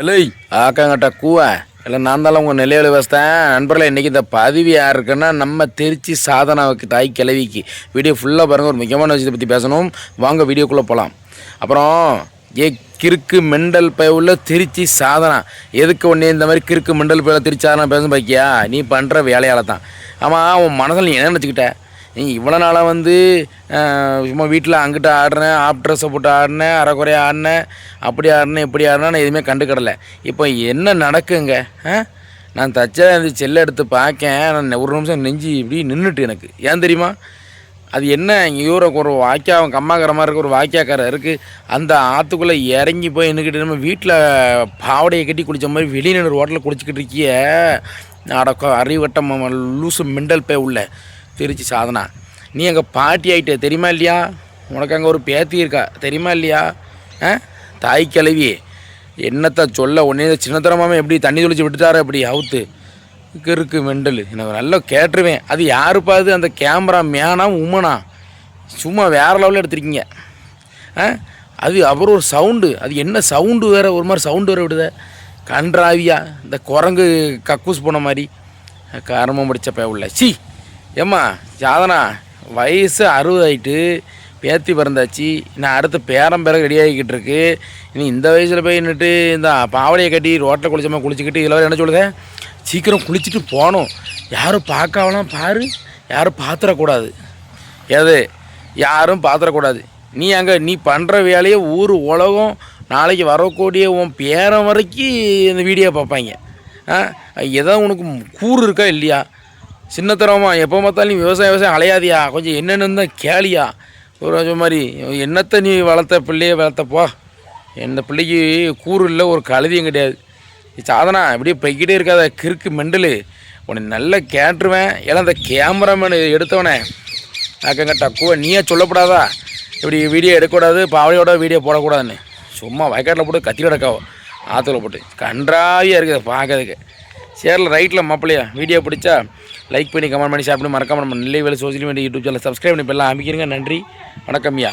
எலை ஆக்காங்கட்ட கூவா. இல்லை நான் தான் உங்கள் நிலையில வசத்தேன். நண்பர்களே இன்றைக்கி இந்த பதிவு யார் இருக்குன்னா நம்ம திருச்சி சாதனாவுக்கு தாய் கிழவிக்கு. வீடியோ ஃபுல்லாக பாருங்கள் ஒரு முக்கியமான விஷயத்தை பற்றி பேசணும். வாங்க வீடியோக்குள்ளே போகலாம் அப்புறம் ஏ கிறுக்கு மெண்டல் பை உள்ள திருச்சி சாதனா. எதுக்கு ஒன்றே இந்த மாதிரி கிறுக்கு மெண்டல் பையில் திருச்சி சாதனா பேசணும் பாக்கியா? நீ பண்ணுற வேலையால் தான். ஆமாம் உன் மனசில் நீ என்ன நினச்சிக்கிட்ட? நீ இவ்வளோ நாளாக வந்து சும்மா வீட்டில் அங்கிட்ட ஆடுறேன் ஆப் ட்ரெஸ்ஸை போட்டு ஆடினேன் அரைக்குறையா ஆடினேன் அப்படி ஆடினேன் இப்படி ஆடினா நான் எதுவுமே கண்டுக்கிடலை. இப்போ என்ன நடக்குங்க? நான் தச்சா இந்த செல்லை எடுத்து பார்க்கேன் நான் ஒரு நிமிஷம் நெஞ்சு இப்படி நின்றுட்டு எனக்கு. ஏன் தெரியுமா? அது என்ன இவரை ஒரு வாக்கியா அவன் கம்மாக்கிற மாதிரி இருக்க ஒரு வாக்கியாக்காரர் இருக்குது அந்த ஆற்றுக்குள்ளே இறங்கி போய் நின்றுக்கிட்டு நம்ம வீட்டில் பாவடையை கட்டி குடித்த மாதிரி வெளியே நின்று ஹோட்டலில் குடிச்சிக்கிட்டு இருக்கிய. அடக்கம் அறிவட்டம் லூசு மிண்டல் பே உள்ள. திருச்சி சாதனா. நீ எங்கள் பாட்டி ஆகிட்ட தெரியுமா இல்லையா? உனக்கு அங்கே ஒரு பேத்தி இருக்கா தெரியுமா இல்லையா? ஆ? தாய் கிழவி என்னத்தை சொல்ல உடனே சின்னத்தரமாமல் எப்படி தண்ணி தொளிச்சு விட்டுட்டாரு அப்படி அவுத்து. கிறுக்கு மெண்டல். எனக்கு நல்லா கேட்டுருவேன். அது யாருப்பா அது? அந்த கேமரா மேனா உமனா சும்மா வேறு லெவலில் எடுத்திருக்கீங்க. ஆ? அது அப்புறம் ஒரு சவுண்டு அது என்ன சவுண்டு வேறு? ஒரு மாதிரி சவுண்டு வேறு விடுத. கன்றாவியா இந்த குரங்கு கக்கூஸ் போன மாதிரி. கர்மம் முடிச்ச பேவுள்ள சி! ஏம்மா சாதனா வயசு அறுபது ஆயிட்டு பேத்தி பிறந்தாச்சு நான் அடுத்து பேரம் பேர ரெடி ஆகிக்கிட்டு இருக்கு. இனி இந்த வயசில் போய் நின்றுட்டு இந்த பாவடையை கட்டி ரோட்டில் குளிச்சமா குளிச்சுக்கிட்டு இதில் என்ன சொல்லுதே சீக்கிரம் குளிச்சுட்டு போகணும். யாரும் பார்க்காவலாம் பாரு. யாரும் பார்த்துடக்கூடாது எது யாரும் பார்த்துடக்கூடாது நீ அங்கே நீ பண்ணுற வேலையை ஊர் உலகம் நாளைக்கு வரக்கூடிய உன் பேரன் வரைக்கும் இந்த வீடியோ பார்ப்பாங்க. ஆ? ஏதோ உனக்கு கூறு இருக்கா இல்லையா? சின்னத்தரமா எப்போ பார்த்தாலும் நீ விவசாயம் விவசாயம் அலையாதியா? கொஞ்சம் என்னென்னு தான் கேளியா? ஒரு கொஞ்சம் மாதிரி என்னத்தை நீ வளர்த்த பிள்ளையை வளர்த்தப்போ எந்த பிள்ளைக்கு கூறு இல்லை ஒரு கழுதியும் கிடையாது. சாதனா இப்படியே போய்கிட்டே இருக்காத கிறுக்கு மெண்டலு. உன்னை நல்லா கேட்டுருவேன். ஏன்னா அந்த கேமராமேன் எடுத்தவனே அக்கங்க டக்குவ நீயே சொல்லப்படாதா இப்படி வீடியோ எடுக்கக்கூடாது பாவடையோட வீடியோ போடக்கூடாதுன்னு. சும்மா வயக்காட்டில் போட்டு கத்தி கிடக்காவோ ஆற்றுல போட்டு. கன்றாவியாக இருக்குது பார்க்கறதுக்கு. சேரில் ரைட்டில் மாப்பிள்ளையா? வீடியோ பிடிச்சா லைக் பண்ணி கமெண்ட் பண்ணி சாப்பிட்டு மறக்காமல் நம்ம நெல்லை வேலை social media YouTube channel subscribe பண்ணி இப்போ எல்லாம் அமைக்கிறீங்க நன்றி வணக்கம்யா